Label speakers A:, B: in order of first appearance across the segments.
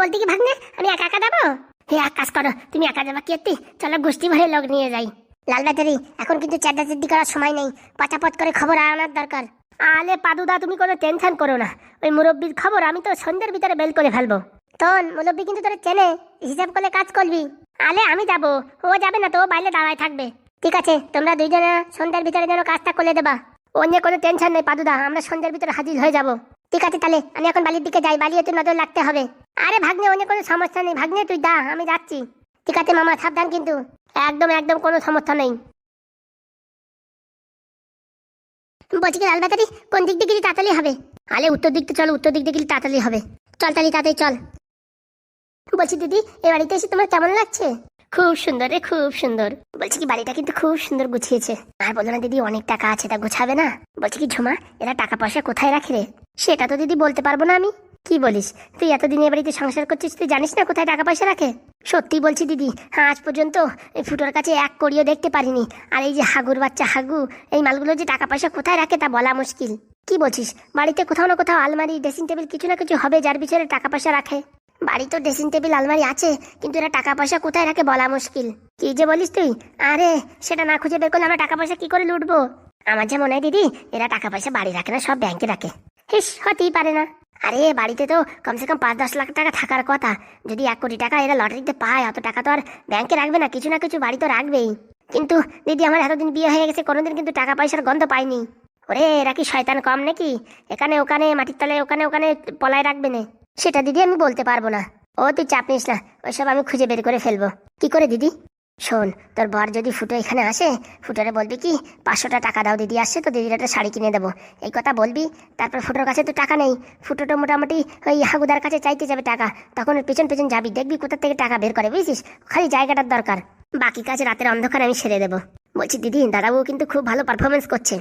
A: বলতে কি ভাগ্নে, আমি একা একা যাব? হে, এক কাজ করো, তুমি একা যাবা কি এত্তি চলো গোষ্ঠী ভরে লোক নিয়ে যাই। লাল ব্যাটারি এখন কিন্তু চেদ্দা চেদ্দি করার সময় নেই। পচাপচ করে খবর আনার দরকার। আলে পাদুদা, তুমি কোনো টেনশন করো না। ওই মুরব্বীর খবর আমি তো সন্ধ্যের ভিতরে বেল করে ফেলব। তখন মুরব্বী কিন্তু তোরা চেনে, হিসাব করলে কাজ করবি। আলে, আমি যাব। ও যাবে না তো, ও বাইরে দাঁড়ায় থাকবে। ঠিক আছে, তোমরা দুইজনে সন্ধ্যার ভিতরে যেন কাজটা করে দেবা। অন্য কোনো টেনশন নেই পাদুদা, আমরা সন্ধ্যার ভিতরে হাজির হয়ে যাব। ঠিক আছে তাহলে, আমি এখন বালির দিকে যাই বালি একটু নজর লাগতে হবে। আরে ভাগ্নে, অন্য কোনো সমস্যা নেই। ভাগ্নে, তুই দা আমি যাচ্ছি। ঠিক আছে মামা, সাবধান কিন্তু। একদম একদম কোনো সমস্যা নেই। বলছি কি লাল ব্যাটারি কোন দিক দিয়ে গেলে তাড়াতাড়ি হবে? আলে উত্তর দিক চলো, উত্তর দিক দিয়ে গেলে তাড়াতাড়ি হবে। চল তাড়ি তাড়াতাড়ি চল। বলছি দিদি, এ বাড়িতে এসে তোমার কেমন লাগছে? খুব সুন্দর রে, খুব সুন্দর। বলছি কি, বাড়িটা কিন্তু খুব সুন্দর গুছিয়েছে। আর বলো না দিদি, অনেক টাকা আছে, তা গুছাবে না? বলছি কি, ঝুমা, এরা টাকা পয়সা কোথায় রাখে রে? সেটা তো দিদি বলতে পারব না আমি। কি বলিস? তুই এতদিন এ বাড়িতে সংসার করছিস, তুই জানিস না কোথায় টাকা পয়সা রাখে? সত্যি বলছি দিদি হ্যাঁ আজ পর্যন্ত এই ফুটোর কাছে এক কড়িও দেখতে পারিনি। আর এই যে হাগুর বাচ্চা হাগু, এই মালগুলো যে টাকা পয়সা কোথায় রাখে তা বলা মুশকিল। কি বলছিস? বাড়িতে কোথাও না কোথাও আলমারি, ড্রেসিং টেবিল কিছু না কিছু হবে যার পিছনে টাকা পয়সা রাখে। বাড়ি তো ড্রেসিং টেবিল আলমারি আছে, কিন্তু এরা টাকা পয়সা কোথায় রাখে বলা মুশকিল। কি যে বলিস তুই? আরে, সেটা না খুঁজে বের করলে আমরা টাকা পয়সা কি করে লুটবো? আমার যে মনে হয় দিদি, এরা টাকা পয়সা বাড়ি রাখে না, সব ব্যাংকে রাখে। হিস, হতেই পারে না। আরে, বাড়িতে তো কমসে কম পাঁচ দশ লাখ টাকা থাকার কথা। যদি এক কোটি টাকা এরা লটারিতে পায়, অত টাকা তো আর ব্যাংকে রাখবে না, কিছু না কিছু বাড়ি তো রাখবেই। কিন্তু দিদি, আমার এতদিন বিয়ে হয়ে গেছে, কোনোদিন কিন্তু টাকা পয়সার গন্ধ পাইনি। ওরে, এরা কি শয়তান কম নাকি? এখানে ওখানে, মাটির তলায় ওখানে ওখানে পলায় রাখবে না। সেটা দিদি আমি বলতে পারব না। ও, তুই চাপ নিস না। ওইসব আমি খুঁজে বের করে ফেলব। কি করে দিদি? শোন, তোর বর যদি ফুটো এখানে আসে, ফুটোরে বলবি কি, পাঁচশোটা টাকা দাও, দিদি আসছে তো দিদির একটা শাড়ি কিনে দেবো। এই কথা বলবি, তারপর ফুটোর কাছে তো টাকা নেই। ফুটোটা মোটামুটি ওই হাগুদার কাছে চাইতে যাবে টাকা। তখন পেছন পেছন যাবি, দেখবি কোথা থেকে টাকা বের করে, বুঝছিস? খালি জায়গাটার দরকার। বাকি কাজ রাতের অন্ধকার আমি সেরে দেবো। বলছি, দিদি, দাদাবু কিন্তু খুব ভালো পারফরমেন্স করছে।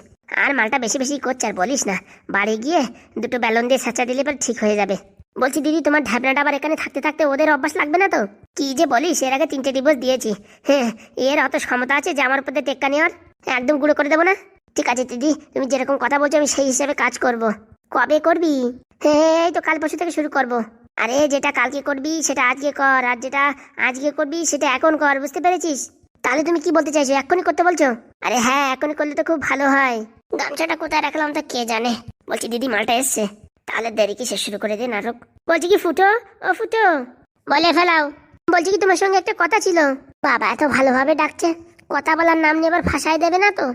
A: আর মালটা বেশি বেশি করছে, আর বলিস না। বাড়ি গিয়ে দুটো ব্যালন দিয়ে সাঁচা দিলে পর ঠিক হয়ে যাবে। বলছি, দিদি, তোমার ঢ্যাবনাটা আবার এখানে থাকতে থাকতে ওদের অভ্যাস লাগবে না তো? কি যে বলিস, এর আগে তিনটে ডিভোর্স দিয়েছি। হ্যাঁ এর অত ক্ষমতা আছে যে আমার উপর টেক্কা নেওয়ার? একদম গুঁড়ো করে দেবো না? ঠিক আছে, দিদি, তুমি যেরকম কথা বলছো, আমি সেই হিসাবে কাজ করব। কবে করবি? হ্যাঁ এই তো কাল পরশু থেকে শুরু করব। আরে, যেটা কালকে করবি, সেটা আজকে কর, আর যেটা আজকে করবি, সেটা এখন কর, বুঝতে পেরেছিস? তাহলে তুমি কি বলতে চাইছো এখনই করতে বলছো? আরে হ্যাঁ এখনই করলে তো খুব ভালো হয়। গামছাটা কোথায় রাখলাম তা কে জানে? বলছি, দিদি, মালটা এসছে। তাহলে দেরি কি শেষ শুরু করে দে নাটক। বলছি কি, ফুটো? ও ফুটো, বলে ফেলাও। বলছি কি, তোমার সঙ্গে একটা কথা ছিল? বাবা এত ভালোভাবে ডাকছে। কথা বলার নাম নিয়ে এবার ফাঁসাই দেবে না তো?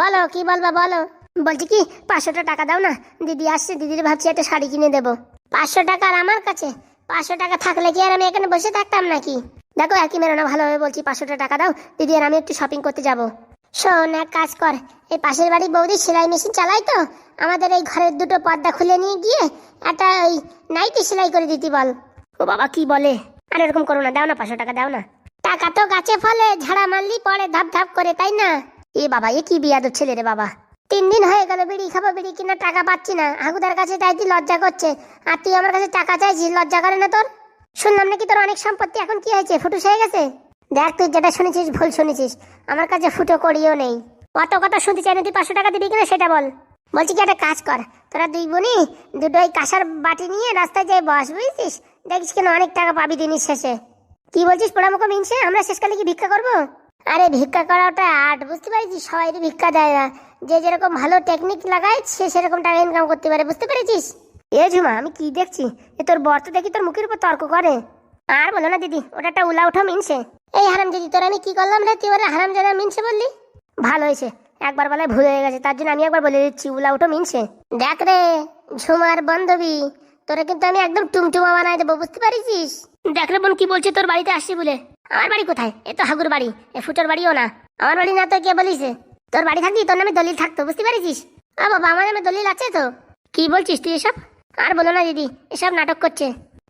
A: বলো, কি বলবা বলো? বলছি কি, পাঁচশোটা টাকা দাও না? দিদি আসছে, দিদির ভাবছি একটা শাড়ি কিনে দেবো। পাঁচশো টাকা আর আমার কাছে? পাঁচশো টাকা থাকলে কি আর আমি এখানে বসে থাকতাম নাকি? দেখো, একই মেরো না ভালোভাবে বলছি, পাঁচশোটা টাকা দাও, দিদি আর আমি একটু শপিং করতে যাব। শোন, এক কাজ কর। এই পাশের বাড়ি বৌদি সেলাই মেশিন চালাই তো? আমাদের এই ঘরের দুটো পর্দা খুলে নিয়ে গিয়ে একটা ওই নাইটি সেলাই করে দিতি বল। ও বাবা, কি বলে? আর এরকম করো না, দাও না, পাঁচশো টাকা দাও না। টাকা তো গাছে ফলে, ঝাড়া মারলি পরে ধাপ ধাপ করে, তাই না? এ বাবা, এ কি বিয়াদ ছেলে রে বাবা। তিন দিন হয়ে গেল, বিড়ি খাব, বিড়ি কিনা টাকা পাচ্ছি না। হাগুদার কাছে চাইছি লজ্জা করছে। আর তুই আমার কাছে টাকা চাইছিস, লজ্জা করে না তোর? শুনলাম নাকি তোর অনেক সম্পত্তি, এখন কি হয়েছে? ফুটুস হয়ে গেছে? দেখ তুই যেটা শুনেছিস, ভুল শুনেছিস। আমার কাছে ফুটো করিও নেই। অত কথা শুনতে চাই না, তুই পাঁচশো টাকা দিবি কিনা সেটা বল। বলছি কি, একটা কাজ কর। তোরা দুই বোনই দুটো ওই কাঁসার বাটি নিয়ে রাস্তায় যাই বস, বুঝছিস? দেখিস কেন অনেক টাকা পাবি দিনের শেষে। কি বলছিস পোড়ামুখো মিনছে? আমরা শেষকালে কি ভিক্ষা করব? আরে ভিক্ষা করা ওটা আর্ট বুঝতে পারছিস? সবাই ভিক্ষা দেয় না। যে যেরকম ভালো টেকনিক লাগায়, সে সেরকম টাকা ইনকাম করতে পারে, বুঝতে পেরেছিস? এ ঝুমা, আমি কি দেখছি? এ তোর বর দেখি তোর মুখের উপর তর্ক করে। আর বলো না দিদি, ওটা একটা উলা উঠা মিনছে। এই হারাম দিদি তোর আমি কি করলাম রে? তুই ওরা হারাম জানা মিনছে বললি? ভালো হয়েছে। একবার বেলায় ভুল হয়ে গেছে, তার জন্য আমি একবার বলে দিচ্ছি, উলা উঠো মিনছে। দেখ রে, ঝুমার বান্ধবী, তোরা কিন্তু আমি একদম টুমটুমা বানাই দেবো, বুঝতে পারিস দেখ রে বোন, কি বলছে, তোর বাড়িতে আসছি বলে। আমার বাড়ি কোথায়? এ তো হাগুর বাড়ি, এ ফুটোর বাড়িও না। আমার বাড়ি না তো কে বলিস তোর বাড়ি থাকবি তোর নামে দলিল থাকতো, বুঝতে পারিস আ বাবা, আমার নামে দলিল আছে তো। কি বলছিস তুই এসব? আর বলো না দিদি, এসব নাটক করছে।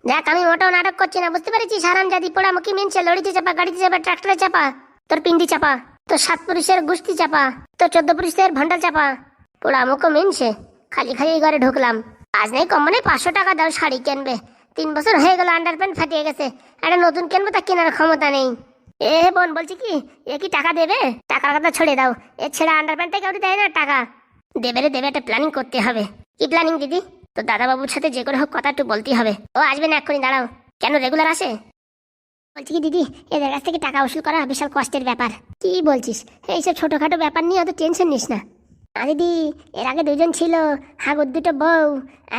A: দেখ, আমি মোটাও নাটক করছি না, বুঝতে পেরেছিস? হারাম পোড়া মুখি মিনছে, লড়িতে চাপা, গাড়িতে চাপা, ট্রাক্টরে চাপা, তোর পিন্ডি চাপা, তোর সাত পুরুষের গুষ্টি চাপা, তোর চোদ্দ পুরুষের ভন্ডাল চাপা। পোড়া মুখো মিনছে, খালি খালি এই ঘরে ঢুকলাম। আজ নেই কম মানে পাঁচশো টাকা দাও, শাড়ি কিনবে। তিন বছর হয়ে গেল আন্ডার প্যান্ট ফাটিয়ে গেছে। একটা নতুন কিনবো, তা কেনার ক্ষমতা নেই। এ বোন, বলছি কি, এ কি টাকা দেবে? টাকার কথা ছড়ে দাও। এ ছেড়ে আন্ডার প্যান্টটা কেউ দেয় না টাকা। দেবে রে, দেবে, একটা প্ল্যানিং করতে হবে। কি প্ল্যানিং দিদি? তো দাদাবাবুর সাথে যে করে হোক কথা একটু বলতেই হবে। ও আসবে না এক্ষুনি, দাঁড়াও। কেন রেগুলার আসে? বলছি কি, দিদি, এদের কাছ থেকে টাকা উসুল করা বিশাল কষ্টের ব্যাপার। কি বলছিস? এইসব ছোটোখাটো ব্যাপার নিয়ে অত টেনশন নিস না। না, দিদি, এর আগে দুজন ছিল, হাগুর দুটো বউ,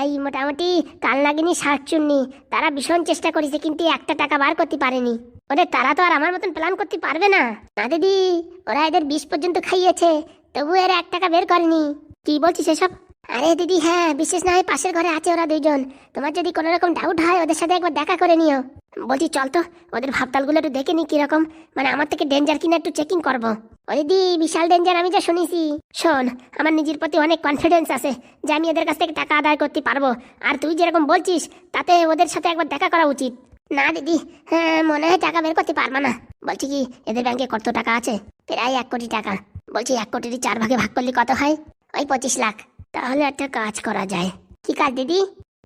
A: এই মোটামুটি কাল লাগিনি শাকচুন্নি, তারা ভীষণ চেষ্টা করেছে, কিন্তু একটা টাকা বার করতে পারেনি। ওদের তারা তো আর আমার মতন প্ল্যান করতে পারবে না। না, দিদি, ওরা এদের বিষ পর্যন্ত খাইয়েছে, তবু এরা এক টাকা বের করেনি। কি বলছিস এসব? আরে দিদি হ্যাঁ বিশেষ না হয় পাশের ঘরে আছে ওরা দুইজন। তোমার যদি কোনো রকম ডাউট হয়, ওদের সাথে একবার দেখা করে নিও। বলছি, চল তো, ওদের ভাবতালগুলো একটু দেখে নি কীরকম। মানে আমার থেকে ডেঞ্জার কিনা একটু চেকিং করব। ও দিদি, বিশাল ডেঞ্জার আমি যা শুনেছি। শোন, আমার নিজের প্রতি অনেক কনফিডেন্স আছে যে আমি এদের কাছ থেকে টাকা আদায় করতে পারব। আর তুই যেরকম বলছিস, তাতে ওদের সাথে একবার দেখা করা উচিত। না দিদি হ্যাঁ মনে হয় টাকা বের করতে পারব না। বলছি কি, এদের ব্যাংকে কত টাকা আছে? প্রায় এক কোটি টাকা। বলছি, এক কোটির চার ভাগে ভাগ করলে কত হয়? ওই পঁচিশ লাখ। তাহলে একটা কাজ করা যায়। কি কাজ, দিদি?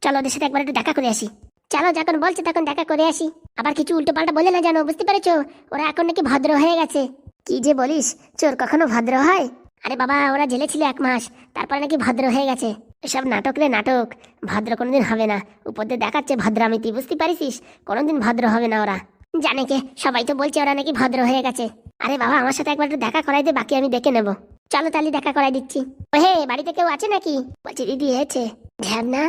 A: চলো ওদের সাথে একবার একটু দেখা করে আসি। চলো, যখন বলছে তখন দেখা করে আসি। আবার কিছু উল্টো পাল্টা বলে না জানো, বুঝতে পেরেছ? ওরা এখন নাকি ভদ্র হয়ে গেছে। কি যে বলিস, চোর কখনো ভদ্র হয়? আরে বাবা, ওরা জেলে ছিল এক মাস, তারপরে নাকি ভদ্র হয়ে গেছে। এসব নাটক রে নাটক। ভদ্র কোনোদিন হবে না। উপর দিয়ে দেখাচ্ছে ভদ্রামিতি, বুঝতে পারিস কোনোদিন ভদ্র হবে না ওরা। জানে কে? সবাই তো বলছে ওরা নাকি ভদ্র হয়ে গেছে। আরে বাবা, আমার সাথে একবার একটু দেখা করাই দে, বাকি আমি দেখে নেব। চলো তাহলে দেখা করাই দিচ্ছি। হে, বাড়িতে কেউ আছে নাকি? বলছি, দিদি এছে ঝ্যাবনা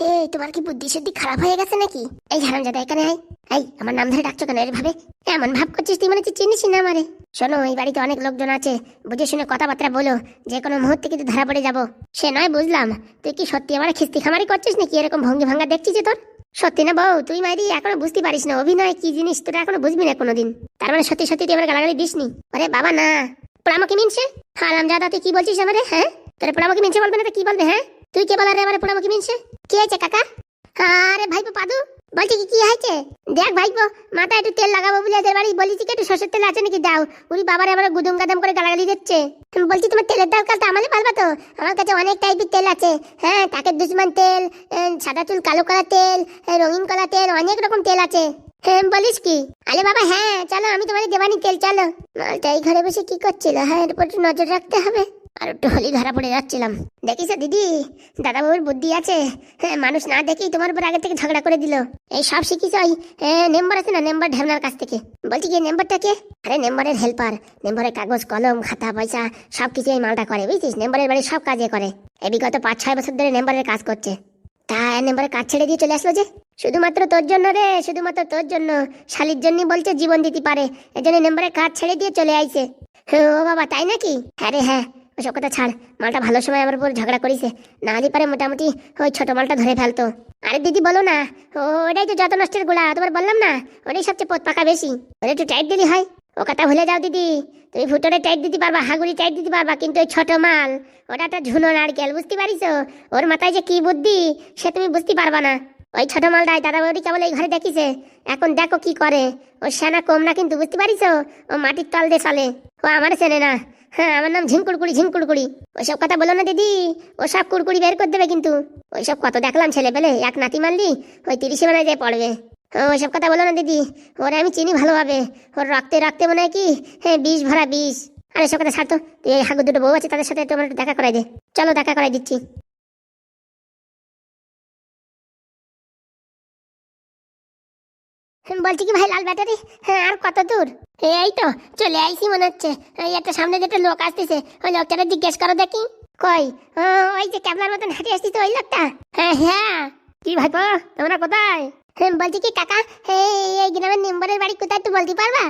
A: হে, তোমার কি বুদ্ধি শুদ্ধি খারাপ হয়ে গেছে নাকি? এই ঝাড়াম জাদা এখানে আয়। এই, আমার নাম ধরে ডাকছো কেন এভাবে? এমন ভাব করছিস তুই মানে চিনিস না আমারে। শোনো, এই বাড়িতে অনেক লোকজন আছে। বুঝে শুনে কথাবার্তা বলো। যে কোনো মুহূর্তে কিন্তু ধরা পড়ে যাব। সে নয়, বুঝলাম। তুই কি সত্যি আমার খিস্তি খামারি করছিস নাকি? এরকম ভঙ্গি ভাঙ্গা দেখছিস তোর? সত্যি না বউ, তুই মাইরি এখনও বুঝতে পারিস না। অভিনয় কি জিনিস, তোরা এখনও বুঝবি না কোনোদিন। তার মানে সত্যি সত্যি তুই আমার গালাগালি দিসনি? আরে বাবা, না। পোড়ামাকে মিনছে? হারাম জাদা তুই কি বলছিস আমারে হ্যাঁ? তোর পোড়ামাকে মিনছে বলবে না, তো কি বলবে হ্যাঁ? তুই কে বলারে আমার পোড়ামাকে মিনছে? কি হয়েছে, কাকা? আরে ভাইপো পাদু, বলছি কি কি হয়েছে? দেখ ভাইপো, মাথায় একটু তেল লাগাবো বলে এদের বাড়ি বলেছি কি, একটু সর্ষের তেল আছে নাকি, দাও। উনি বাবারে আমার গুদুম গাদাম করে গালাগালি দিচ্ছে। বলছি, তোমার তেলের দরকার তো আমাদের পারবা তো? আমার কাছে অনেক টাইপের তেল আছে। হ্যাঁ টাকের দুশ্মন তেল সাদা চুল, কালো করা তেল রঙিন করা তেল, অনেক রকম তেল আছে। হ্যাঁ বলিস কি? আরে বাবা হ্যাঁ চলো, আমি তোমার দেবানি তেল, চলো। মালটা এই ঘরে বসে কি করছিল? হ্যাঁ এর উপর নজর রাখতে হবে। আর একটু হলি ধরা পড়ে যাচ্ছিলাম। দেখিস দিদি দাদা বাবুর বুদ্ধি আছে। হ্যাঁ মানুষ না দেখেই তোমার উপর আগে থেকে ঝগড়া করে দিল। এই সব শিখিস ওই নেম্বার আছে না, নেম্বার ঢেমনার কাছ থেকে। বলছি কি, নেম্বারটা কে? আরে, নেম্বারের হেল্পার নেম্বারের কাগজ, কলম, খাতা, পয়সা সব কিছু এই মালটা করে, বুঝছিস? নেম্বারের বাড়ি সব কাজে করে। এই বিগত পাঁচ ছয় বছর ধরে নেম্বারের কাজ করছে। তা নেম্বারের কাজ ছেড়ে দিয়ে চলে আসলো যে। শুধুমাত্র তোর জন্য রে, শুধুমাত্র তোর জন্য। শালির জন্যই বলছে জীবন দিতে পারে। এজন্য নেম্বারের কাজ ছেড়ে দিয়ে চলে আইছে। ও বাবা, তাই নাকি? হ্যাঁ রে হ্যাঁ। ওসব কথা ছাড়, মালটা ভালো সময় আমার উপর ঝগড়া করিছে। না হলে পারে মোটামুটি ওই ছোট মালটা ধরে ফেলতো। আরে দিদি, বলো না। ও, ওটাই তো যত নষ্টের গোড়া তোমার বললাম না? ওটাই সবচেয়ে পথ পাকা বেশি। ওটা একটু টাইট দিলি হয়। ও কথা ভুলে যাও দিদি। তুমি ফুটোরে টাইট দিতে পারবা, হাগুড়ি টাইট দিতে পারবা, কিন্তু ওই ছোট মাল, ওটা একটা ঝুনো নারকেল, বুঝতে পারিস? ওর মাথায় যে কি বুদ্ধি, সে তুমি বুঝতে পারবা না। ওই ছোট মালটাই দাদা বৌদি কেবল এই ঘরে দেখিছে। এখন দেখো কি করে। ও সেনা কম না কিন্তু, বুঝতে পারিস? ও মাটির তল দিয়ে চলে। ও আমার চেনে না। হ্যাঁ আমার নাম ঝিঙ্কুড়কুড়ি ঝিঙ্কুড়কুড়ি ওইসব কথা বলো না দিদি। ও সব কুড়কুড়ি বের করে দেবে কিন্তু। ওইসব কত দেখলাম ছেলে পেলে এক নাতি মারলি, ওই তিরিশে মানে যায় পড়বে। ওইসব কথা বলো না, দিদি। ওরে আমি চিনি ভালোভাবে। ওর রক্তে রক্তে মনে হয় কি? হ্যাঁ বিষ ভরা বিষ। আরে সব কথা ছাড়তো তুই এই হাগুর দুটো বউ আছে, তাদের সাথে তোমার দেখা করাই দে। চলো, দেখা করাই দিচ্ছি। বলছি কি ভাই, লাল ব্যাটারি? হ্যাঁ আর কত দূর? এই তো, চলে আইসি মনে হচ্ছে। এই একটা সামনে যে একটা লোক আসতেছে, ওই লোকটাকে জিজ্ঞেস করো দেখি। কই? ওই যে ক্যাবলার মতন হাঁটে আসছিস ওই লোকটা? হ্যাঁ হ্যাঁ। কি ভাইপো তোমরা কোথায়? বলছি কি কাকা? এই এই গ্রামের মেম্বারের বাড়ি কোথায় একটু বলতে পারবা?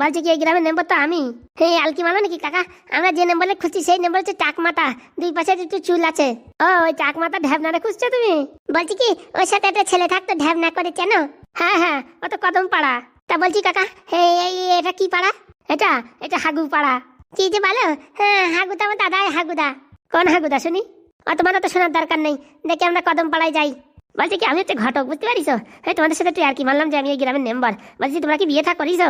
A: বলছি কি, এই গ্রামের মেম্বার তো আমি। হ্যাঁ আলকি মামা নাকি কাকা? আমরা যে নম্বরে খুঁজছি, সেই নম্বর হচ্ছে চাকমাতা। দুই পাশে একটু চুল আছে। ও, ওই চাকমাতা ঢ্যাবনারে খুঁজছো তুমি? বলছি কি, ওর সাথে একটা ছেলে থাকতো ঢ্যাবনা করে, চেনো? হ্যাঁ হ্যাঁ ও তো কদম পাড়া। তা বলছি কাকা এই এই এটা কি পাড়া? এটা এটা হাগু পাড়া। কি যে বলো? হ্যাঁ হাগুদা আমার দাদা হাগুদা। কোন হাগুদা শুনি? অত মানে তো শোনার দরকার নেই। দেখি আমরা কদম পাড়ায় যাই। বলছি কি আমি হচ্ছে ঘটক, বুঝতে পারিস? হ্যাঁ তোমাদের সাথে তুই আর কি মানলাম যে আমি এই গ্রামের মেম্বার বলছি, তোমরা কি বিয়ে থা করিস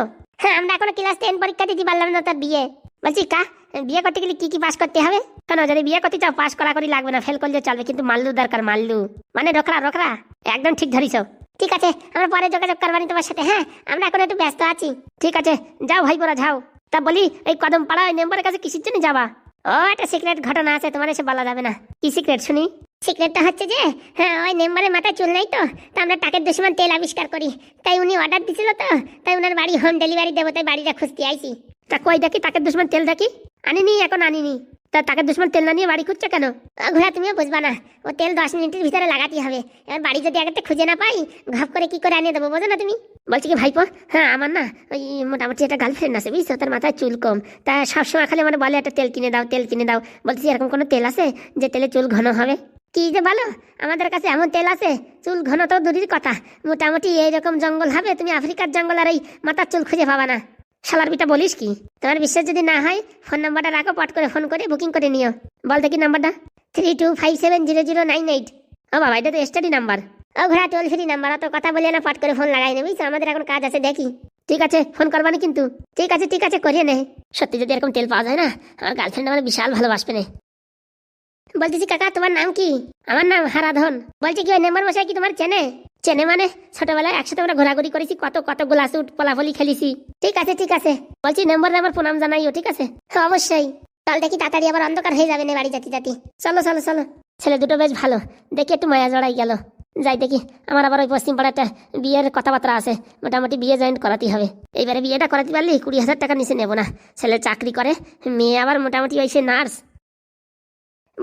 A: হ্যাঁ আমরা এখনও ক্লাস টেন পরীক্ষা দিতে পারলাম না তার বিয়ে। বলছি, কা? বিয়ে করতে গেলে কি কি পাস করতে হবে? কেন, যদি বিয়ে করতে চাও পাস করা করি লাগবে না ফেল করলে চলবে, কিন্তু মাল্লু দরকার, মাল্লু। মানে রোকরা রোকরা একদম ঠিক ধরিস ঠিক আছে, আমরা পরে যোগাযোগ করবানি তোমার সাথে হ্যাঁ? আমরা এখন একটু ব্যস্ত আছি। ঠিক আছে, যাও ভাই বোরা, যাও। তা বলি, এই কদম পাড়া ওই মেম্বারের কাছে কিসের জন্য যাবা? ও, একটা সিক্রেট ঘটনা আছে, তোমার এসে বলা যাবে না। কি সিক্রেট শুনি? সিক্রেটটা হচ্ছে যে হ্যাঁ ওই মেম্বারের মাথায় চুল নাই তো, তা আমরা টাকের দুশ্মন তেল আবিষ্কার করি। তাই উনি অর্ডার দিছিল তো, তাই ওনার বাড়ি হোম ডেলিভারি দেবো তাই বাড়িটা খুঁজতে আইছি। তা কই দেখি টাকের দুশ্মন তেল দেখি? আনিনি, এখন আনিনি। তা টাকের দুশ্মন তেল না নিয়ে বাড়ি খুঁজছে কেন? ঘোড়া, তুমিও বুঝবা না। ও তেল দশ মিনিটের ভিতরে লাগাতে হবে। এবার বাড়ি যদি আগে খুঁজে না পাই, ঘপ করে কি করে আনিয়ে দেবো বোঝো না তুমি? বলছি কি, ভাইপো হ্যাঁ আমার না ওই মোটামুটি একটা গার্লফ্রেন্ড আছে, বুঝছ? তার মাথায় চুল কম। তা সবসময় খালি মানে বলে, একটা তেল কিনে দাও, তেল কিনে দাও। বলছি এরকম কোনো তেল আছে যে তেলে চুল ঘন হবে? কি যে বলো? আমাদের কাছে এমন তেল আছে, চুল ঘন তো দূরের কথা। মোটামুটি এইরকম জঙ্গল হবে, তুমি আফ্রিকার জঙ্গল আর এই মাথার চুল খুঁজে পাবা না। শালার বিটা বলিস কি? তোমার বিশ্বাস যদি না হয়, ফোন নাম্বারটা রাখো, পট করে ফোন করে বুকিং করে নিও। বল দেখি নাম্বারটা। Three two five seven zero zero nine eight ও বাবা, এটা তো স্টাডি নাম্বার ও ঘোড়া টোল ফ্রি নাম্বার অত কথা বলে না, পট করে ফোন লাগাই নেবি আমাদের এখন কাজ আছে, দেখি। ঠিক আছে, ফোন করবানি কিন্তু। ঠিক আছে ঠিক আছে, করিয়ে নে। সত্যি যদি এরকম তেল পাওয়া যায় না, আমার গার্লফ্রেন্ড আমার বিশাল ভালোবাসবে না। বলতেছি, কাকা, তোমার নাম কি? আমার নাম হারাধন। বলছি, কি ওই মেম্বার মশাই কি তোমার চেনে? চেনে মানে? ছোটবেলায় একসাথে আমরা ঘোরাঘুরি করেছি, কত কত গোলা শুট পলাফলি খেলেছি। ঠিক আছে ঠিক আছে। বলছি, নম্বর আমার প্রণাম জানাইও, ঠিক আছে? হ্যাঁ অবশ্যই। কাল দেখি তাড়াতাড়ি আবার অন্ধকার হয়ে যাবে না বাড়ি জাতি জাতি। চলো চলো চলো। ছেলে দুটো বেশ ভালো। দেখি একটু মায়া জড়াই গেল। যাই দেখি, আমার আবার ওই পশ্চিম পাড়াটা বিয়ের কথাবার্তা আছে। মোটামুটি বিয়ে জয়েন্ট করাতে হবে। এইবারে বিয়েটা করাতে পারলি কুড়ি হাজার টাকা নিচে নেব না। ছেলে চাকরি করে, মেয়ে আবার মোটামুটি ওই সে নার্স।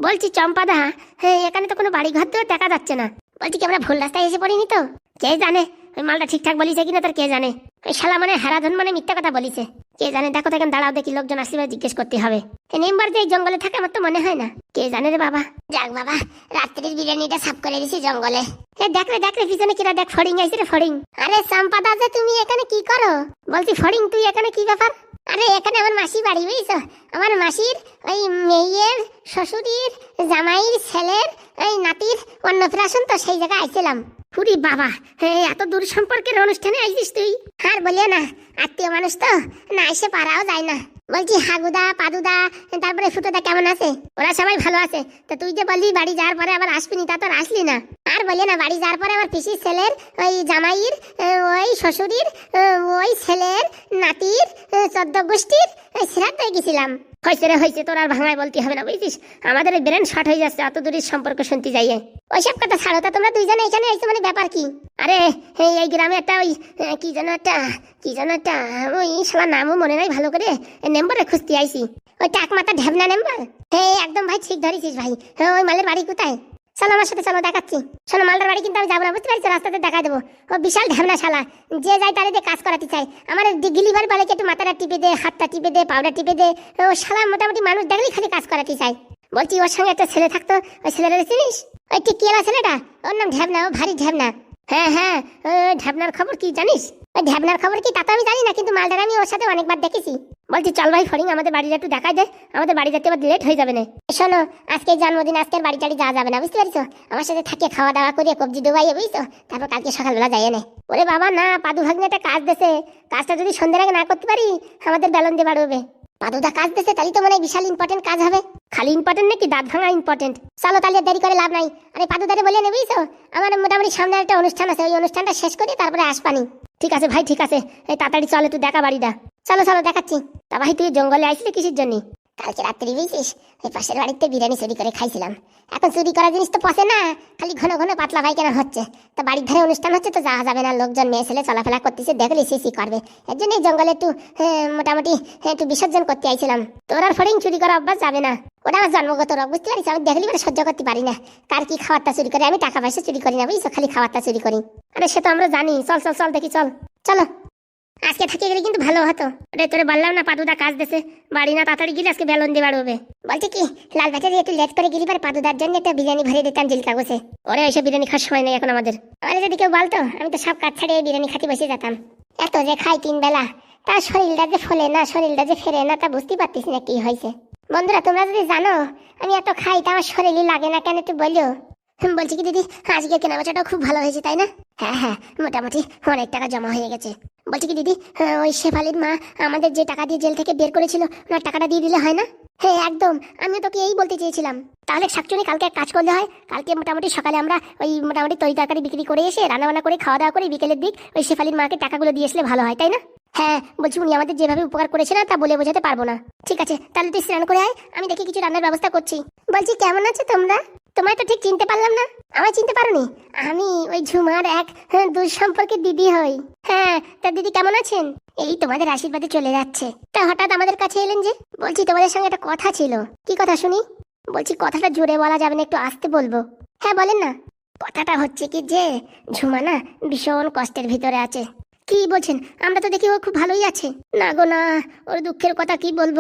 A: বলছি চম্পাদা হ্যাঁ এখানে তো কোনো বাড়ি ঘর তো দেখা যাচ্ছে না। বলছি কি, আমরা ভুল রাস্তায় এসে পড়িনি তো? কে জানে? ওই মালটা ঠিকঠাক বলিছে কিনা তার কে জানে? ওই শালা মানে হারাধন মানে মিথ্যা কথা বলিছে। কে জানে? দেখো দেখেন দাঁড়াও দেখি লোকজন আসলে জিজ্ঞেস করতে হবে। এই নেম্বার যে এই জঙ্গলে থাকে আমার তো মনে হয় না। কে জানে রে বাবা? যাক বাবা রাত্রির বিরিয়ানিটা সাফ করে দিছি জঙ্গলে। এ দেখ রে দেখ রে পিছনে কিরা দেখ ফড়িং আইছে রে ফড়িং। আরে সম্পাদা যে তুমি এখানে কি করো? বলছি ফড়িং তুই এখানে কি ব্যাপার? আরে এখানে আমার মাসি বাড়ি বুঝছ? আমার মাসির ওই মেয়ের শ্বশুরির জামাইয়ের ছেলের ওই নাতির অন্নপ্রাশন তো সেই জায়গায় আইছিলাম। পুরি বাবা হ্যাঁ এত দূর সম্পর্কের অনুষ্ঠানে আইছিস তুই? আর বলিও না, আত্মীয় মানুষ তো, না এসে পারাও যায় না। বলছি, হাগুদা, পাদুদা, তারপরে ফুটোদা কেমন আছে? ওরা সবাই ভালো আছে। তা তুই যে বললি বাড়ি যাওয়ার পরে আবার আসবি নি, তা তো আসলি না। আর বলিও না, বাড়ি যাওয়ার পরে আমার পিসির ছেলের, ওই জামাইয়ের, ওই শ্বশুরির, ওই ছেলের নাতির, চোদ্দ গোষ্ঠীর শ্রাদ্ধ গেছিলাম। হয়েছে রে হয়েছে তোর আর ভাঙায় বলতে হবে না, বুঝছিস? আমাদের ব্রেন শর্ট হয়ে যাচ্ছে, এত দূরের সম্পর্ক শুনতে যাইয়ে। ওইসব কথা ছাড়ো তা, তোমরা দুইজনে এখানে এসে মানে ব্যাপার কি? আরে, এই গ্রামে একটা ওই কি যেন একটা, কি যেন একটা, ওই শালা নামও মনে নাই ভালো করে নেম্বারে খুঁজতে আইছি। ওই টাক মাথা ঢেবনা নেম্বার? হ্যাঁ একদম ভাই, ঠিক ধরেছিস ভাই। হ্যাঁ ওই মালের বাড়ি কোথায়? চলো আমার সাথে চলো, দেখাচ্ছি। শোনো, মালদার বাড়ি কিন্তু আমি যাব না, বুঝতে পারছ? রাস্তাতে দেখা দেবো। ও বিশাল ঢেবনা শালা যে যায় তারে দিয়ে কাজ করাতে চাই আমার গিলিভার বলে একটু মাথাটা টিপে দে, হাতটা টিপে দে, পাউডার টিপে দে। ও শালা, মোটামুটি মানুষ দেখলেই খালি কাজ করাতে চাই বলছি, ওর সঙ্গে একটা ছেলে থাকতো, ওই ছেলেটা চিনিস? ওই ঠিক কেলা ছেলেটা? ওর নাম ঢ্যাবনা ও ভারী ঢ্যাবনা হ্যাঁ হ্যাঁ ঢ্যাবনার খবর কি, জানিস? ওই ঢ্যাবনার খবর কি? তা তো আমি জানি না, কিন্তু মালদার আমি ওর সাথে অনেকবার দেখেছি। বলছি, চল ভাই ফরিং আমাদের বাড়িটা একটু দেখাই দে আমাদের বাড়ি যেতে আবার লেট হয়ে যাবে না। শোনো আজকে জন্মদিন, আজকের বাড়ি টাড়ি যাওয়া যাবে না, বুঝতে পারছ? আমার সাথে থাকে, খাওয়া দাওয়া করিয়ে কবজি ডুবাইয়ে বুঝছ? তারপর কালকে সকালবেলা যাই নে ওরে বাবা, না, পাদু ভাগ্নে একটা কাজ দেছে কাজটা যদি সন্ধ্যের আগে না করতে পারি, আমাদের বেলন দিয়ে বাড়বে। পাদুদা কাজ দিতে তাহলে তো মনে বিশাল ইম্পর্টেন্ট কাজ হবে। খালি ইম্পর্টেন্ট নাকি দাঁত ভাঙা ইম্পর্টেন্ট চলো তাহলে দেরি করে লাভ নাই। আরে পাদুদারে বলে নেবি তো আমার মোটামুটি সামনে একটা অনুষ্ঠান আছে, ওই অনুষ্ঠানটা শেষ করে তারপরে আসবানি। ঠিক আছে ভাই ঠিক আছে। এই তাড়াতাড়ি চলে তুই দেখা বাড়িটা চলো চলো দেখাচ্ছি। তা ভাই তুই জঙ্গলে আইসলি কিসের জন্য? কালকে রাত্রি বুঝছিস? ওই পাশের বাড়িতে বিরিয়ানি চুরি করে খাইছিলাম। এখন চুরি করা জিনিস তো পচে না খালি ঘন ঘন পাতলা পায়খানা হচ্ছে? তা বাড়ির ধারে অনুষ্ঠান হচ্ছে তো যাওয়া যাবে না লোকজন মেয়ে ছেলে চলাফেরা করতেছে দেখলে সিসি করবে? এর জন্য এই জঙ্গলে একটু হ্যাঁ, মোটামুটি হ্যাঁ, একটু বিসর্জন করতে আইছিলাম। তোর আর ফড়িং চুরি করা অভ্যাস যাবে না। ওটা আমার জন্মগত রোগ, বুঝতে পারিস? আমি দেখলি মানে সহ্য করতে পারি না। কার কি খাবারটা চুরি করে? আমি টাকা পয়সা চুরি করি না, বুঝছ? খালি খাবারটা চুরি করি। আরে, সে তো আমরা জানি। চল চল চল, দেখি, চল। চলো। আজকে থেকে গেলে কিন্তু ভালো হতো। ওটা তোরে বললাম না, পাদুদা কাজ দেছে। বাড়ি না তাড়াতাড়ি গেলে আজকে বেলন দিয়ে বাড়বে। বলছে কি, লাল বাজারে একটু লেট করে গেলি পারে পাদুদার জন্য একটা বিরিয়ানি ভরে দিতাম জিল কাগজে। ওরে এসে বিরিয়ানি খাওয়ার সময় নেই এখন আমাদের। আরে, যদি কেউ বলতো, আমি তো সব কাজ ছাড়িয়ে বিরিয়ানি খাতে বসে যেতাম। এত যে খাই তিন বেলা তার শরীরটা যে ফলে না, শরীরটা যে ফেরে না, তা বুঝতে পারতিস না কি হয়েছে। বন্ধুরা, তোমরা যদি জানো, আমি এত খাই, তা আমার শরীরই লাগে না, কেন একটু বলো? বলছি কি দিদি, আজকে কেনাবেচাটাও খুব ভালো হয়েছে, তাই না? হ্যাঁ হ্যাঁ মোটামুটি অনেক টাকা জমা হয়ে গেছে। বলছি কি দিদি ওই শেফালির মা আমাদের যে টাকা দিয়ে জেল থেকে বের করেছিল, ওনার টাকাটা দিয়ে দিলে হয় না? হ্যাঁ একদম, আমিও তোকে এই বলতে চেয়েছিলাম। তাহলে শাকচুনি কালকে এক কাজ করলে হয়, কালকে মোটামুটি সকালে আমরা ওই মোটামুটি তরি তরকারি বিক্রি করে এসে, রান্নাবান্না করে, খাওয়া দাওয়া করে, বিকেলের দিক ওই শেফালির মাকে টাকাগুলো দিয়ে আসলে ভালো হয়, তাই না? হ্যাঁ বলছি উনি আমাদের যেভাবে উপকার করেছে না তা বলে বোঝাতে পারব না। ঠিক আছে তাহলে তুই স্নান করে আয় আমি দেখি কিছু রান্নার ব্যবস্থা করছি। বলছি কেমন আছো তোমরা? তোমায় তো ঠিক চিনতে পারলাম না। আমায় চিনতে পারোনি? আমি ওই ঝুমার এক হ্যাঁ, দূর সম্পর্কের দিদি হই। হ্যাঁ তা দিদি কেমন আছেন? এই তোমাদের আশীর্বাদে চলে যাচ্ছে। তা হঠাৎ আমাদের কাছে এলেন যে বলছি তোমাদের সঙ্গে একটা কথা ছিল। কি কথা শুনি? বলছি কথাটা জোরে বলা যাবে না একটু আসতে বলব। হ্যাঁ বলেন না। কথাটা হচ্ছে কি যে ঝুমা না ভীষণ কষ্টের ভিতরে আছে। কি বলছেন? আমরা তো দেখি ও খুব ভালোই আছে। না গো, না। ওর দুঃখের কথা কি বলব?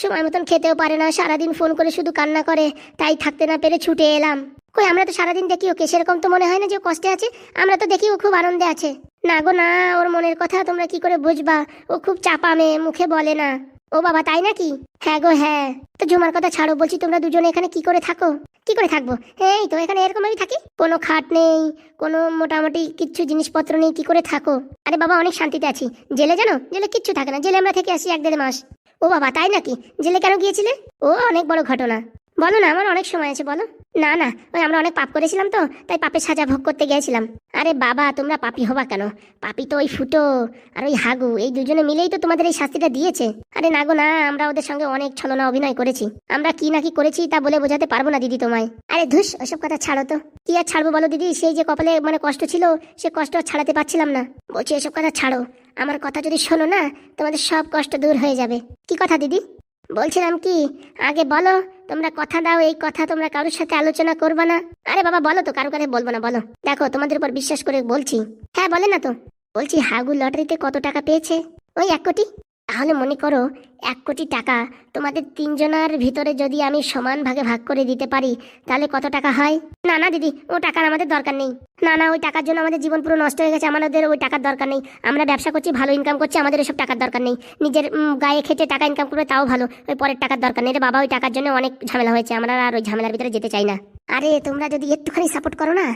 A: সময় মতন খেতেও পারে না। সারাদিন ফোন করে শুধু কান্না করে। তাই থাকতে না পেরে ছুটে এলাম। কই, আমরা তো সারাদিন দেখি ওকে। সেরকম তো মনে হয় না যে কষ্টে আছে। আমরা তো দেখি ও খুব আনন্দে আছে। না গো, না। ওর মনের কথা তোমরা কি করে বুঝবা? ও খুব চাপা মেয়ে, মুখে বলে না। ও বাবা, তাই নাকি? হ্যাঁ গো হ্যাঁ। তো ঝুমার কথা ছাড়ো, বলছি তোমরা দুজনে এখানে কি করে থাকো? কি করে থাকব? এই তো এখানে এরকম আমি থাকি কোনো খাট নেই, কোনো মোটামুটি কিছু জিনিসপত্র নেই, কি করে থাকো? আরে বাবা, অনেক শান্তিতে আছি। জেলে জানো? জেলে কিচ্ছু থাকে না। জেলে আমরা থেকে আসি এক দেড় মাস। ও বাবা, তাই নাকি? জেলে কেন গিয়েছিলে? ও, অনেক বড় ঘটনা। বলো না, আমার অনেক সময় আছে, বলো। না না, ওই আমরা অনেক পাপ করেছিলাম তো, তাই পাপের সাজা ভোগ করতে গিয়েছিলাম। আরে বাবা, তোমরা পাপি হবা কেন? পাপি তো ওই ফুটো আর ওই হাগু, এই দুজনে মিলেই তো তোমাদের এই শাস্তিটা দিয়েছে। আরে না গো, না, আমরা ওদের সঙ্গে অনেক ছলনা অভিনয় করেছি। আমরা কি না কি করেছি তা বলে বোঝাতে পারব না দিদি তোমায়। আরে ধুস, ওসব কথা ছাড়ো তো। কি আর ছাড়বো বলো দিদি, সেই যে কপালে মানে কষ্ট ছিল, সে কষ্ট ছাড়াতে পারছিলাম না। বলছি, এসব কথা ছাড়ো। আমার কথা যদি শোনো না, তোমাদের সব কষ্ট দূর হয়ে যাবে। কি কথা দিদি? বলছিলাম কি, আগে বলো, তোমরা কথা দাও, এই কথা তোমরা কারোর সাথে আলোচনা করবে না। আরে বাবা, বলো তো, কারও কারে বলব না, বলো। দেখো, তোমাদের উপর বিশ্বাস করে বলছি। হ্যাঁ বলে না তো। বলছি হাগু লটারিতে কত টাকা পেয়েছে? ওই এক কোটি। তাহলে মনে করো এক কোটি টাকা তোমাদের তিনজনের ভিতরে যদি আমি সমান ভাগে ভাগ করে দিতে পারি, তাহলে কত টাকা হয়? না না, দিদি, ও টাকার আমাদের দরকার নেই। না না, ওই টাকার জন্য আমাদের জীবন পুরো নষ্ট হয়ে গেছে, আমাদের ওই টাকার দরকার নেই। আমরা ব্যবসা করছি, ভালো ইনকাম করছি, আমাদের এসব টাকার দরকার নেই। নিজের গায়ে খেটে টাকা ইনকাম করবে, তাও ভালো। ওই পরের টাকার দরকার নেই। রে বাবা, ওই টাকার জন্য অনেক ঝামেলা হয়েছে, আমরা আর ওই ঝামেলার ভিতরে যেতে চাই না। আরে, তোমরা যদি একটুখানি সাপোর্ট করো না,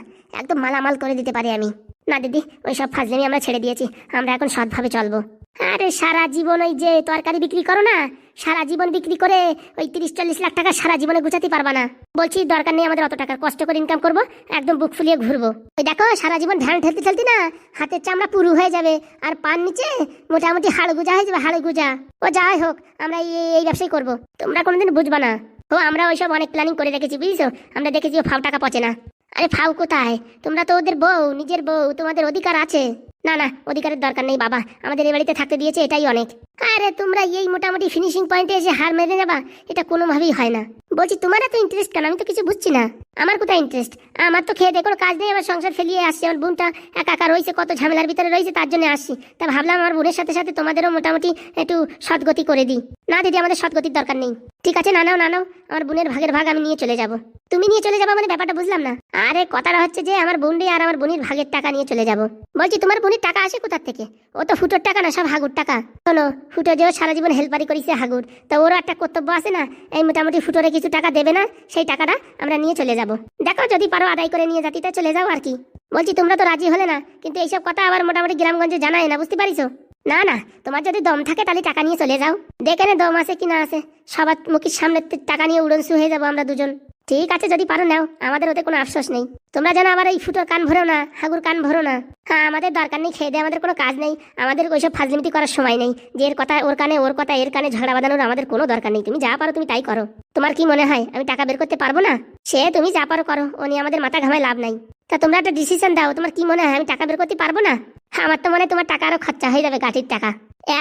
A: একদম মালামাল করে দিতে পারি আমি। না, দিদি, ওই সব ফাজলামি আমরা ছেড়ে দিয়েছি, আমরা এখন সৎভাবে চলবো। আরে সারা জীবন ওই যে তরকারি বিক্রি করো না, সারা জীবন বিক্রি করে ওই তিরিশ চল্লিশ লাখ টাকা সারা জীবনে গুছাতে পারবা না। বলছি, দরকার নেই আমাদের অত টাকা কষ্ট করে ইনকাম করব, একদম বুক ফুলিয়ে ঘুরবো। ওই দেখো, সারা জীবন ধ্যান ঠেলতে ঠেলতে না, হাতের চামড়া পুরু হয়ে যাবে, আর পান নিচে মোটামুটি হাড় গুজা হয়ে যাবে, হাড় গুজা। ও যাই হোক, আমরা এই এই ব্যবসাই করব। তোমরা কোনোদিন বুঝবা না। ও, আমরা ওইসব অনেক প্ল্যানিং করে রেখেছি, বুঝছ? আমরা দেখেছি ফাও টাকা পচে না। আরে ফাও কোথায়? তোমরা তো ওদের বউ, নিজের বউ, তোমাদের অধিকার আছে। না না অধিকারের দরকার নেই বাবা। আমাদের এ বাড়িতে থাকতে দিয়েছে এটাই অনেক। আরে, তোমরা এই মোটামুটি ফিনিশিং পয়েন্টে এসে হার মেরে নেবা, এটা কোনোভাবেই হয় না। বলছি, তোমার এত ইন্টারেস্ট কেন? আমি তো কিছু বুঝছি না। আমার কোথায় ইন্টারেস্ট আমার তো খেয়ে দেখো, কাজ নেই আমার সংসার ফেলিয়ে আসছি, আমার বোনটা একা রয়েছে, কত ঝামেলার ভিতরে রয়েছে, তার জন্য আসছি। তা ভাবলাম আমার বোনের সাথে সাথে তোমাদেরও মোটামুটি একটু সৎগতি করে দিই। না, দিদি, আমাদের সৎগতির দরকার নেই। ঠিক আছে, না নাও না নাও, আমার বোনের ভাগের ভাগ আমি নিয়ে চলে যাব। তুমি নিয়ে চলে যাব মানে ব্যাপারটা বুঝলাম না। আরে, কথাটা হচ্ছে যে, আমার বোনটি আর আমার বোনের ভাগের টাকা নিয়ে চলে যাব। বলছি, তোমার বোনের টাকা আসে কোথার থেকে? ও তো ফুটোর টাকা না, সব হাগুর টাকা। শোনো ফুটো যে ও সারা জীবন হেল্পারি করেছে হাগুর। তা ওরও একটা কর্তব্য আছে না? এই মোটামুটি ফুটোরে কিছু টাকা দেবে না, সেই টাকাটা আমরা নিয়ে চলে যাব। দেখো, যদি পারো আদায় করে নিয়ে যাতিতে চলে যাও আর কি। বলছি, তোমরা তো রাজি হলে না, কিন্তু এইসব কথা আবার মোটামুটি গ্রামগঞ্জে জানায় না, বুঝতে পারিছো? না না, তোমার যদি দম থাকে তাহলে টাকা নিয়ে চলে যাও। দেখে নে দম আছে কি না আছে। সবার মুখের সামনে টাকা নিয়ে উড়নসু হয়ে যাব আমরা দুজন। ঠিক আছে, যদি পারো নাও। আমাদের ওতে কোনো আফসোস নেই। তোমরা যেন আবার এই ফুটোর কান ভরো না, হাগুর কান ভরো না। হ্যাঁ আমাদের দরকার নেই খেয়ে দিয়ে আমাদের কোনো কাজ নেই। আমাদের ওইসব ফাজলিমিতি করার সময় নেই। যে এর কথা, ওর কানে, ওর কথা, এর কানে ঝগড়া বাঁধানোর আমাদের কোনো দরকার নেই। তুমি যা পারো তুমি তাই করো। তোমার কি মনে হয়, আমি টাকা বের করতে পারব না? সে তুমি যা পারো করো নিয়ে আমাদের মাথা ঘামায় লাভ নাই। তা তোমরা একটা ডিসিশন দাও, তোমার কি মনে হয়, আমি টাকা বের করতে পারব না? হ্যাঁ আমার তো মনে হয় তোমার টাকা আরও খরচা হয়ে যাবে গাঠির টাকা।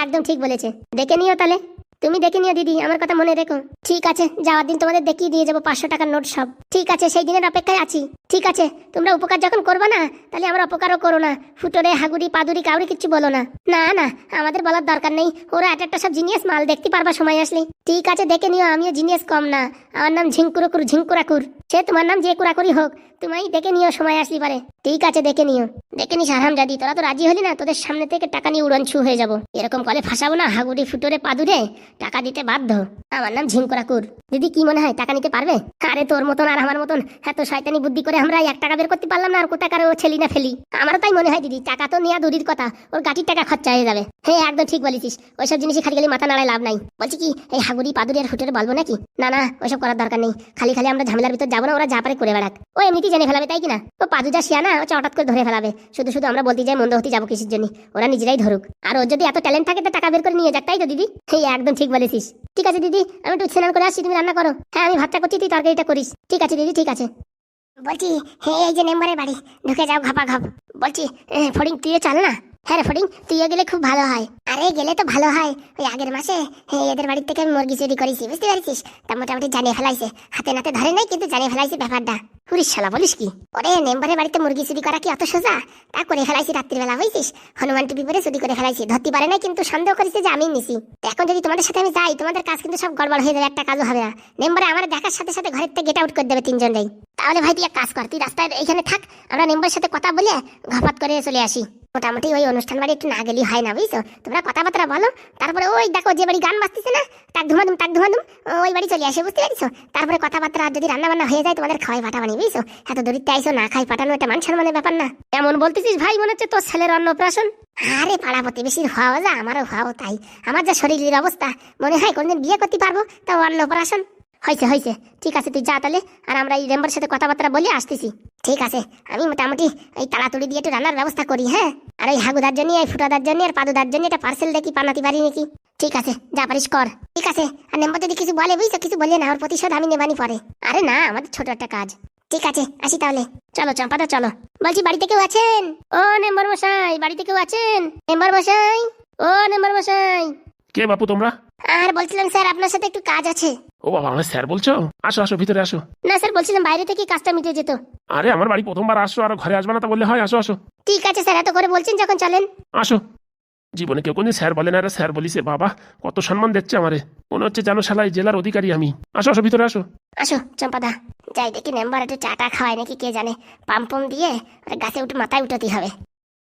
A: একদম ঠিক বলেছে। দেখে নিও তাহলে। তুমি দেখে নিও দিদি, আমার কথা মনে রেখো। ঠিক আছে, যাওয়ার দিন তোমাদের দেখিয়ে দিয়ে যাব পাঁচশো টাকার নোট সব। ঠিক আছে, সেই দিনের অপেক্ষায় আছি। ঠিক আছে, তোমরা উপকার যখন করবে না, তাহলে আমার অপকারও করো না। ফুটোরে, হাগুড়ি, পাদুরি কাউরি কিচ্ছু বলো না। না না, আমাদের বলার দরকার নেই। ওরা এক একটা সব জিনিয়াস মাল দেখতে পারবা সময় আসলে। ঠিক আছে, দেখে নিও, আমিও জিনিয়াস কম না। আমার নাম ঝিঙ্কুরকুর, ঝিঙ্কুরাকুর। সে তোমার নাম যে কুরাকুরি হোক তুমি দেখে নিও, সময় আসলি পারে। ঠিক আছে, দেখে নিও। দেখে নিস আরাম জাদি তোরা তো রাজি হলি না, তোদের সামনে থেকে টাকা নিয়ে উড়নছু হয়ে যাব। এরকম কলে ফাঁসাবো না, হাগুড়ি ফুটোরে পাদুরে টাকা দিতে বাধ্য। আমার নাম ঝিঙ্কুরাকুর দিদি, কি মনে হয়, টাকা নিতে পারবে? আরে তোর মতন আর আমার মতন, এত শয়তানি বুদ্ধি করে আমরা এক টাকা বের করতে পারলাম না, আর কোথাকার ও ছেলি না ফেলি। আমারও তাই মনে হয়, দিদি, টাকা তো নেওয়া দূরের কথা, ওর গাঠির টাকা খরচা হয়ে যাবে। হ্যাঁ একদম ঠিক বলেছিস, ওইসব জিনিসই খালি খালি মাথা নাড়ায় লাভ নাই। বলছি কি, এই হাগুড়ি পাদুরি আর ফুটের বলব নাকি? না না, ওইসব করার দরকার নেই। খালি খালি আমরা ঝামেলার ভিতর যাব না, ওরা যা পারে করে বেড়াক। ও এমনিতেই জেনে ফেলাবে, তাই কিনা? ও পাদু যা শিয়া না ও হঠাৎ করে ধরে ফেলাবে। শুধু শুধু আমরা বলতে যাই, মন্দ হতে যাব কিসের জন্য? ওরা নিজেরাই ধরুক। আর ওর যদি এত ট্যালেন্ট থাকে, তো টাকা বের করে নিয়ে যাক, তাই তো দিদি? হ্যাঁ একদম ঠিক বলেছিস। ঠিক আছে দিদি, আমি একটু স্নান করে আসছি, তুমি রান্না করো। হ্যাঁ আমি ভাতটা করছি, তুই তরকারিটা করিস। ঠিক আছে দিদি, ঠিক আছে। বলছি হ্যাঁ এই যে নেম্বারে বাড়ি, ঢুকে যাও, ঘাপা ঘাপ। বলছি ফড়িং, তুইও চাল না? হ্যাঁ রে তুইও গেলে খুব ভালো হয়। আরে গেলে তো ভালো হয়। ওই আগের মাসে এদের বাড়ির থেকে মুরগি চুরি করেছি, বুঝতে পারছিস? তা মোটামুটি জানিয়ে ফেলাইছে। হাতে নাতে ধরে নাই, কিন্তু জানিয়ে ফেলাইছে ব্যাপারটা। পুরিশ শালা, বলিস কি? ওরে, মেম্বারের বাড়িতে মুরগি চুরি করা কি অত সোজা? তা করে ফেলাইছি রাত্রিবেলা, বুঝছিস? হনুমান টুপি পরে চুরি করে ফেলাইছি। ধরতে পারে নাই, কিন্তু সন্দেহ করেছে যে আমি নিছি। এখন যদি তোমাদের সাথে আমি যাই, তোমাদের কাজ কিন্তু সব গড়বড় হয়ে যাবে, একটা কাজও হবে না। মেম্বারে আমার দেখার সাথে সাথে ঘরের থেকে গেট আউট করে দেবে তিনজনটাই। তাহলে ভাই, তুই এক কাজ কর, তুই রাস্তায় এখানে থাক, আমরা মেম্বারের সাথে কথা বলে ঘাপাত করে চলে আসি। মোটামুটি ওই অনুষ্ঠান বাড়ি একটু না গেলেই হয় না, বুঝছ? তোমরা কথাবার্তা বলো, তারপরে ওই দেখো যে বাড়ি গান বাজতেছে না তাক ধুমাধুম তাক ধুমাধুম ওই বাড়ি চলে আসে, বুঝতে পারছ? তারপরে কথাবার্তা যদি রান্না বান্না হয়ে যায়, তোমাদের খাওয়াই পাঠাবানি বুঝছ? এত দরিদ্র আইসো, না খাই পাঠানো এটা মান সম্মানের ব্যাপার না। এমন বলতেছিস ভাই, মনে হচ্ছে তোর ছেলের অন্নপ্রাশন? আরে পাড়া প্রতিবেশীর হওয়া যা, আমারও হওয়া তাই। আমার যা শরীরের অবস্থা, মনে হয় কোনদিন বিয়ে করতে পারব তা অন্নপ্রাশন। হয়েছে হয়েছে ঠিক আছে, তুই যা তাহলে, আর আমরা এই রেম্বার সাথে কথাবার্তা বলে আসতেছি। ঠিক আছে, আমি মোটামুটি এই তাড়াতাড়ি দিয়ে একটু রান্নার ব্যবস্থা করি হ্যাঁ? আর ওই হাগুদার জন্য এই ফুটাদার জন্য আর পাদুদার জন্য একটা পার্সেল দেখি পানাতে পারি নাকি? ঠিক আছে, যা পারিস কর। ঠিক আছে, আর নেম্বর যদি কিছু বলে, বুঝছ? কিছু বলে না, ওর প্রতিশোধ আমি নেবানি পরে। আরে না, আমাদের ছোট একটা কাজ। ঠিক আছে, আসি তাহলে। চলো চম্পাদা চলো। বলছি, বাড়িতে কেউ আছেন? ও নেম্বর মশাই, বাড়িতে কেউ আছেন? নেম্বর মশাই? ও নেম্বর মশাই।
B: কে বাপু তোমরা?
A: আর বলছিলাম স্যার আপনার সাথে একটু কাজ আছে।
B: ও বাবা আমার স্যার বলছো? আসো আসো ভিতরে আসো।
A: না স্যার বলছিলাম বাইরে থেকে কাজটা মিটে যেত।
B: আরে আমার বাড়ি প্রথমবার আসছো আর ঘরে আসবে না তা বললে হয় আসো আসো।
A: ঠিক আছে স্যার এত করে বলছেন যখন চলেন।
B: আসো। জীবনে কেউ কোনদিন স্যার বলে না রে স্যার বলিছে বাবা কত সম্মান দিচ্ছে আমারে। মনে হচ্ছে জানো শালাই জেলার অধিকারী আমি। আসো আসো ভিতরে আসো।
A: আসো চম্পাদা। যাই দেখি মেম্বার একটু চাটা খাওয়ায় নাকি কে জানে। পাম্পম দিয়ে ওর গাছে উঠে মাথায় উঠতে হবে।